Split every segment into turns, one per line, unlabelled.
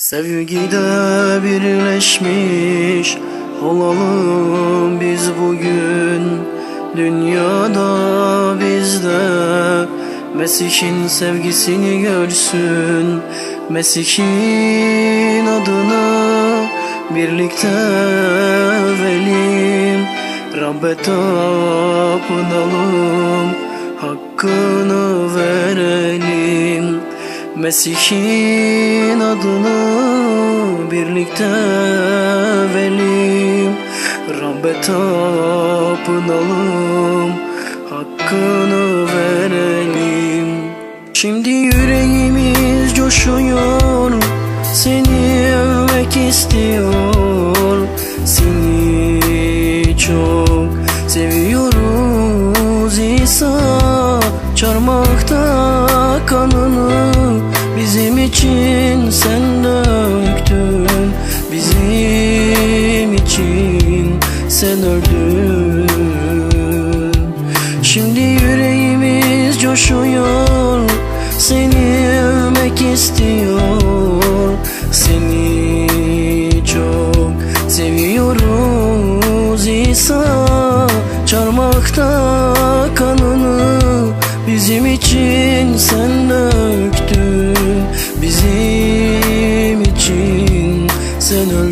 Sevgide birleşmiş olalım biz bugün. Dünyada bizde Mesih'in sevgisini görsün. Mesih'in adını birlikte verelim. Rabbe tapınalım Hakkını verelim Mesih'in adını birlikte verelim Rabbe tapınalım Hakkını verelim Şimdi yüreğimiz coşuyor Seni övmek istiyor. Seni çok seviyoruz İsa Çarmıhta kanını için sen döktün Bizim için sen öldün. Şimdi yüreğimiz coşuyor Seni övmek istiyor. Seni çok seviyoruz İsa Çarmıhta kanını bizim için sen döktün Bizim için. Sen öldün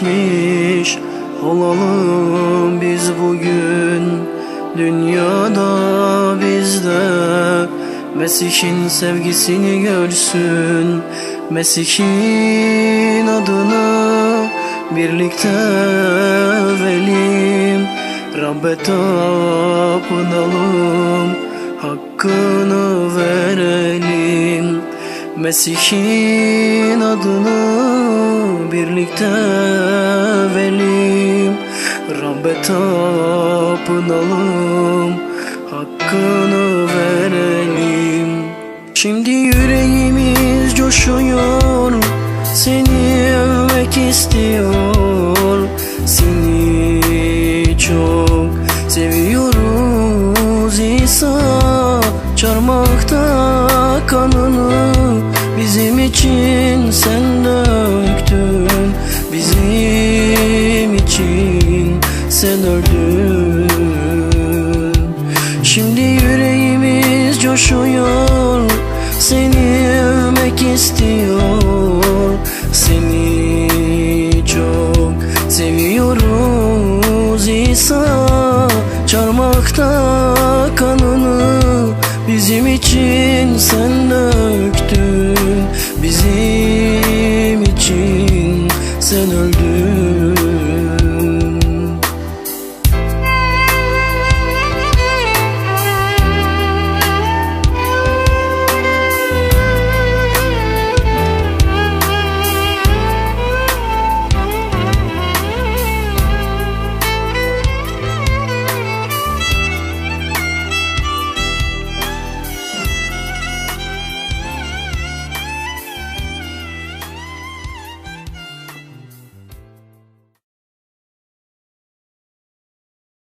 birleşmiş olalım biz bugün. Dünyada bizde Mesih'in sevgisini görsün. Mesih'in adını birlikte verelim. Rabbe tapınalım Hakkını verelim. Mesih'in adını birlikte verelim Rabbe tapınalım Hakkını verelim. Şimdi yüreğimiz coşuyor Seni övmek istiyor. Seni çok seviyoruz İsa Çarmıhta kanını bizim için sen sen öldün. Şimdi yüreğimiz coşuyor Seni övmek istiyor. Seni çok seviyoruz İsa. Çarmakta kanını bizim için senden